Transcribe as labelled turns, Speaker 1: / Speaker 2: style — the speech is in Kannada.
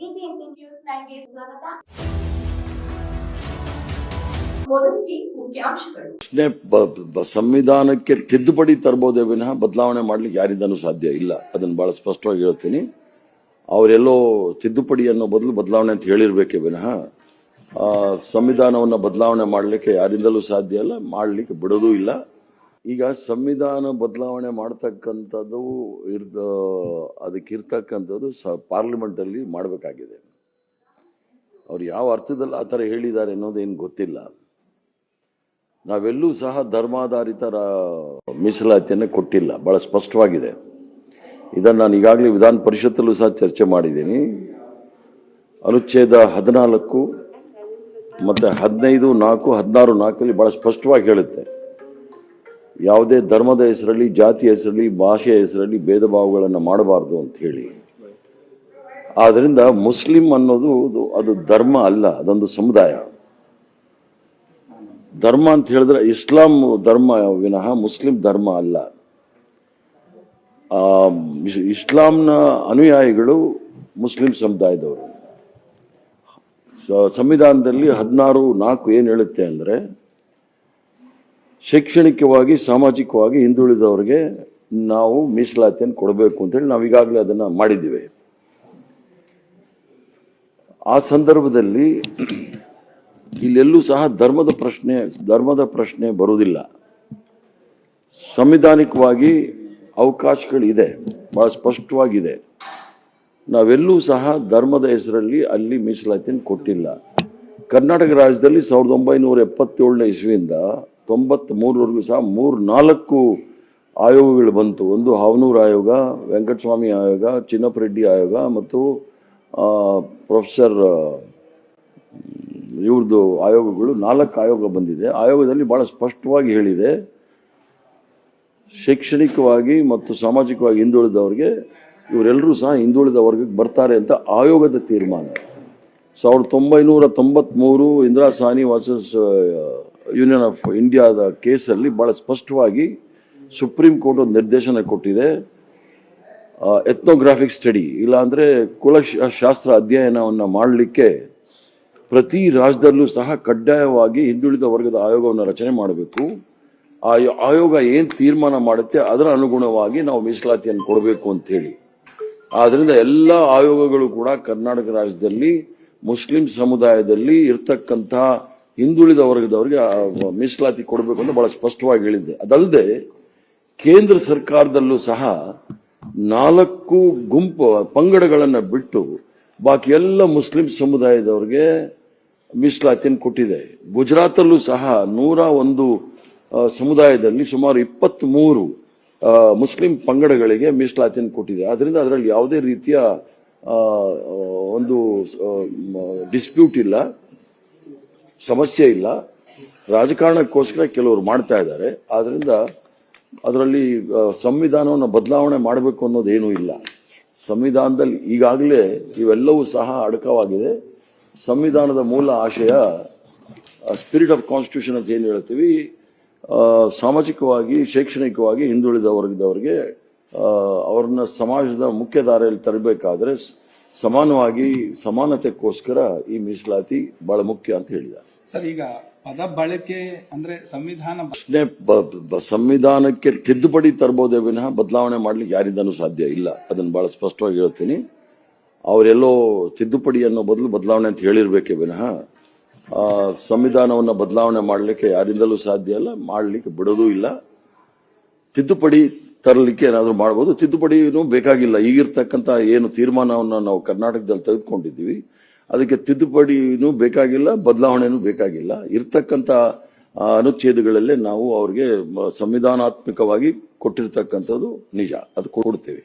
Speaker 1: ಬಿಬಿಎಂಪಿ ನ್ಯೂಸ್ ನೈನ್ಗೆ ಸ್ವಾಗತ.
Speaker 2: ಸಂವಿಧಾನಕ್ಕೆ ತಿದ್ದುಪಡಿ ತರಬಹುದೇ ವಿನಃ ಬದಲಾವಣೆ ಮಾಡ್ಲಿಕ್ಕೆ ಯಾರಿಂದನೂ ಸಾಧ್ಯ ಇಲ್ಲ. ಅದನ್ನು ಬಹಳ ಸ್ಪಷ್ಟವಾಗಿ ಹೇಳ್ತೀನಿ. ಅವರೆಲ್ಲೋ ತಿದ್ದುಪಡಿ ಅನ್ನೋ ಬದಲು ಬದಲಾವಣೆ ಅಂತ ಹೇಳಿರ್ಬೇಕೇ ವಿನಃ ಸಂವಿಧಾನವನ್ನ ಬದಲಾವಣೆ ಮಾಡಲಿಕ್ಕೆ ಯಾರಿಂದಲೂ ಸಾಧ್ಯ ಇಲ್ಲ, ಮಾಡಲಿಕ್ಕೆ ಬಿಡೋದೂ ಇಲ್ಲ. ಈಗ ಸಂವಿಧಾನ ಬದಲಾವಣೆ ಮಾಡ್ತಕ್ಕಂಥದ್ದು ಇರ್ದ, ಅದಕ್ಕಿರ್ತಕ್ಕಂಥದ್ದು ಸ, ಪಾರ್ಲಿಮೆಂಟಲ್ಲಿ ಮಾಡಬೇಕಾಗಿದೆ. ಅವ್ರು ಯಾವ ಅರ್ಥದಲ್ಲಿ ಆ ಥರ ಹೇಳಿದ್ದಾರೆ ಅನ್ನೋದೇನು ಗೊತ್ತಿಲ್ಲ. ನಾವೆಲ್ಲೂ ಸಹ ಧರ್ಮಾಧಾರಿತರ ಮೀಸಲಾತಿಯನ್ನು ಕೊಟ್ಟಿಲ್ಲ. ಭಾಳ ಸ್ಪಷ್ಟವಾಗಿದೆ. ಇದನ್ನು ನಾನು ಈಗಾಗಲೇ ವಿಧಾನ ಪರಿಷತ್ತಲ್ಲೂ ಸಹ ಚರ್ಚೆ ಮಾಡಿದ್ದೀನಿ. ಅನುಚ್ಛೇದ ಹದಿನಾಲ್ಕು ಮತ್ತು ಹದಿನೈದು ನಾಲ್ಕು ಹದಿನಾರು ನಾಲ್ಕಲ್ಲಿ ಭಾಳ ಸ್ಪಷ್ಟವಾಗಿ ಹೇಳುತ್ತೆ. ಯಾವುದೇ ಧರ್ಮದ ಹೆಸರಲ್ಲಿ, ಜಾತಿಯ ಹೆಸರಲ್ಲಿ, ಭಾಷೆಯ ಹೆಸರಲ್ಲಿ ಭೇದ ಭಾವಗಳನ್ನು ಮಾಡಬಾರ್ದು ಅಂತ ಹೇಳಿ. ಆದ್ದರಿಂದ ಮುಸ್ಲಿಂ ಅನ್ನೋದು ಅದು- ಧರ್ಮ ಅಲ್ಲ, ಅದೊಂದು ಸಮುದಾಯ. ಧರ್ಮ ಅಂತ ಹೇಳಿದ್ರೆ ಇಸ್ಲಾಂ ಧರ್ಮ ವಿನಃ ಮುಸ್ಲಿಂ ಧರ್ಮ ಅಲ್ಲ. ಇಸ್ಲಾಂನ ಅನುಯಾಯಿಗಳು ಮುಸ್ಲಿಂ ಸಮುದಾಯದವರು. ಸಂವಿಧಾನದಲ್ಲಿ ಹದಿನಾರು ನಾಲ್ಕು ಏನು ಹೇಳುತ್ತೆ ಅಂದರೆ ಶೈಕ್ಷಣಿಕವಾಗಿ, ಸಾಮಾಜಿಕವಾಗಿ ಹಿಂದುಳಿದವರಿಗೆ ನಾವು ಮೀಸಲಾತಿಯನ್ನು ಕೊಡಬೇಕು ಅಂತೇಳಿ ನಾವು ಈಗಾಗಲೇ ಅದನ್ನು ಮಾಡಿದ್ದೀವಿ. ಆ ಸಂದರ್ಭದಲ್ಲಿ ಇಲ್ಲೆಲ್ಲೂ ಸಹ ಧರ್ಮದ ಪ್ರಶ್ನೆ ಧರ್ಮದ ಪ್ರಶ್ನೆ ಬರುವುದಿಲ್ಲ. ಸಂವಿಧಾನಿಕವಾಗಿ ಅವಕಾಶಗಳಿದೆ ಬಹಳ ಸ್ಪಷ್ಟವಾಗಿದೆ. ನಾವೆಲ್ಲೂ ಸಹ ಧರ್ಮದ ಹೆಸರಲ್ಲಿ ಅಲ್ಲಿ ಮೀಸಲಾತಿಯನ್ನು ಕೊಟ್ಟಿಲ್ಲ. ಕರ್ನಾಟಕ ರಾಜ್ಯದಲ್ಲಿ ಸಾವಿರದ ಒಂಬೈನೂರ ಎಪ್ಪತ್ತೇಳನೇ ಇಸ್ವಿಯಿಂದ ತೊಂಬತ್ತ್ ಮೂರವರೆಗೂ ಸಹ ಮೂರು ನಾಲ್ಕು ಆಯೋಗಗಳು ಬಂತು. ಒಂದು ಹಾವನೂರು ಆಯೋಗ, ವೆಂಕಟಸ್ವಾಮಿ ಆಯೋಗ ಚಿನ್ನಪ್ಪರೆಡ್ಡಿ ಆಯೋಗ ಮತ್ತು ಪ್ರೊಫೆಸರ್ ಇವ್ರದ್ದು ಆಯೋಗಗಳು ನಾಲ್ಕು ಆಯೋಗ ಬಂದಿದೆ. ಆಯೋಗದಲ್ಲಿ ಭಾಳ ಸ್ಪಷ್ಟವಾಗಿ ಹೇಳಿದೆ. ಶೈಕ್ಷಣಿಕವಾಗಿ ಮತ್ತು ಸಾಮಾಜಿಕವಾಗಿ ಹಿಂದುಳಿದವ್ರಿಗೆ, ಇವರೆಲ್ಲರೂ ಸಹ ಹಿಂದುಳಿದ ವರ್ಗಕ್ಕೆ ಬರ್ತಾರೆ ಅಂತ ಆಯೋಗದ ತೀರ್ಮಾನ. ಸಾವಿರದ ತೊಂಬೈನೂರ ತೊಂಬತ್ಮೂರು Indira Sawhney versus union of ಇಂಡಿಯಾದ ಕೇಸಲ್ಲಿ ಭಾಳ ಸ್ಪಷ್ಟವಾಗಿ ಸುಪ್ರೀಂ ಕೋರ್ಟ್ ಒಂದು ನಿರ್ದೇಶನ ಕೊಟ್ಟಿದೆ. ಎತ್ನೋಗ್ರಾಫಿಕ್ ಸ್ಟಡಿ ಇಲ್ಲಾಂದರೆ ಕುಲಶಾಸ್ತ್ರ ಅಧ್ಯಯನವನ್ನು ಮಾಡಲಿಕ್ಕೆ ಪ್ರತಿ ರಾಜ್ಯದಲ್ಲೂ ಸಹ ಕಡ್ಡಾಯವಾಗಿ ಹಿಂದುಳಿದ ವರ್ಗದ ಆಯೋಗವನ್ನು ರಚನೆ ಮಾಡಬೇಕು. ಆ ಆಯೋಗ ಏನು ತೀರ್ಮಾನ ಮಾಡುತ್ತೆ ಅದರ ಅನುಗುಣವಾಗಿ ನಾವು ಮೀಸಲಾತಿಯನ್ನು ಕೊಡಬೇಕು ಅಂಥೇಳಿ ಆದ್ದರಿಂದ ಎಲ್ಲ ಆಯೋಗಗಳು ಕೂಡ ಕರ್ನಾಟಕ ರಾಜ್ಯದಲ್ಲಿ, ಮುಸ್ಲಿಂ ಸಮುದಾಯದಲ್ಲಿ ಇರ್ತಕ್ಕಂಥ ಹಿಂದುಳಿದ ವರ್ಗದವರಿಗೆ ಮೀಸಲಾತಿ ಕೊಡಬೇಕು ಅಂತ ಬಹಳ ಸ್ಪಷ್ಟವಾಗಿ ಹೇಳಿದ್ದೆ. ಅದಲ್ಲದೆ ಕೇಂದ್ರ ಸರ್ಕಾರದಲ್ಲೂ ಸಹ ನಾಲ್ಕು ಗುಂಪು, ಪಂಗಡಗಳನ್ನು ಬಿಟ್ಟು ಬಾಕಿ ಎಲ್ಲ ಮುಸ್ಲಿಂ ಸಮುದಾಯದವರಿಗೆ ಮೀಸಲಾತಿಯನ್ನು ಕೊಟ್ಟಿದೆ. ಗುಜರಾತಲ್ಲೂ ಸಹ ನೂರ ಒಂದು ಸಮುದಾಯದಲ್ಲಿ ಸುಮಾರು ಇಪ್ಪತ್ತ್ ಮೂರು ಮುಸ್ಲಿಂ ಪಂಗಡಗಳಿಗೆ ಮೀಸಲಾತಿಯನ್ನು ಕೊಟ್ಟಿದೆ. ಆದ್ರಿಂದ ಅದರಲ್ಲಿ ಯಾವುದೇ ರೀತಿಯ ಒಂದು ಡಿಸ್ಪ್ಯೂಟ್ ಇಲ್ಲ. ಸಮಸ್ಯೆ ಇಲ್ಲ. ರಾಜಕಾರಣಕ್ಕೋಸ್ಕರ ಕೆಲವರು ಮಾಡ್ತಾ ಇದ್ದಾರೆ. ಆದ್ರಿಂದ ಅದರಲ್ಲಿ ಸಂವಿಧಾನವನ್ನು ಬದಲಾವಣೆ ಮಾಡಬೇಕು ಅನ್ನೋದೇನೂ ಇಲ್ಲ. ಸಂವಿಧಾನದಲ್ಲಿ ಈಗಾಗಲೇ ಇವೆಲ್ಲವೂ ಸಹ ಅಡಕವಾಗಿದೆ. ಸಂವಿಧಾನದ ಮೂಲ ಆಶಯ ಸ್ಪಿರಿಟ್ ಆಫ್ ಕಾನ್ಸ್ಟಿಟ್ಯೂಷನ್ ಅಂತ ಏನು ಹೇಳ್ತೀವಿ ಸಾಮಾಜಿಕವಾಗಿ, ಶೈಕ್ಷಣಿಕವಾಗಿ ಹಿಂದುಳಿದ ವರ್ಗದವರಿಗೆ ಅವ್ರನ್ನ ಸಮಾಜದ ಮುಖ್ಯಧಾರೆಯಲ್ಲಿ ತರಬೇಕಾದ್ರೆ ಸಮಾನವಾಗಿ ಸಮಾನತೆಗೋಸ್ಕರ ಈ ಮೀಸಲಾತಿ ಬಹಳ ಮುಖ್ಯ ಅಂತ ಹೇಳಿದ
Speaker 3: ಸರ್ ಈಗ ಪದ ಬಳಕೆ ಅಂದ್ರೆ ಸಂವಿಧಾನ
Speaker 2: ಪ್ರಶ್ನೆ ಸಂವಿಧಾನಕ್ಕೆ ತಿದ್ದುಪಡಿ ತರಬಹುದೇ ವಿನಃ ಬದಲಾವಣೆ ಮಾಡ್ಲಿಕ್ಕೆ ಯಾರಿಂದನೂ ಸಾಧ್ಯ ಇಲ್ಲ. ಅದನ್ನ ಬಹಳ ಸ್ಪಷ್ಟವಾಗಿ ಹೇಳ್ತೀನಿ. ಅವರೆಲ್ಲೋ ತಿದ್ದುಪಡಿ ಅನ್ನೋ ಬದಲು ಬದಲಾವಣೆ ಅಂತ ಹೇಳಿರ್ಬೇಕೇ ವಿನಃ ಆ, ಸಂವಿಧಾನವನ್ನ ಬದಲಾವಣೆ ಮಾಡಲಿಕ್ಕೆ ಯಾರಿಂದಲೂ ಸಾಧ್ಯ ಇಲ್ಲ ಮಾಡಲಿಕ್ಕೆ ಬಿಡೋದೂ ಇಲ್ಲ. ತಿದ್ದುಪಡಿ ತರಲಿಕ್ಕೆ ಏನಾದರೂ ಮಾಡ್ಬೋದು. ತಿದ್ದುಪಡಿನೂ ಬೇಕಾಗಿಲ್ಲ. ಈಗಿರ್ತಕ್ಕಂಥ ಏನು ತೀರ್ಮಾನವನ್ನು ನಾವು ಕರ್ನಾಟಕದಲ್ಲಿ ತೆಗೆದುಕೊಂಡಿದ್ದೀವಿ. ಅದಕ್ಕೆ ತಿದ್ದುಪಡಿನೂ ಬೇಕಾಗಿಲ್ಲ, ಬದಲಾವಣೆನೂ ಬೇಕಾಗಿಲ್ಲ. ಇರ್ತಕ್ಕಂಥ ಅನುಚ್ಛೇದಗಳಲ್ಲೇ ನಾವು ಅವ್ರಿಗೆ ಸಂವಿಧಾನಾತ್ಮಕವಾಗಿ ಕೊಟ್ಟಿರ್ತಕ್ಕಂಥದ್ದು ನಿಜ. ಅದು ಕೊಡ್ತೇವೆ.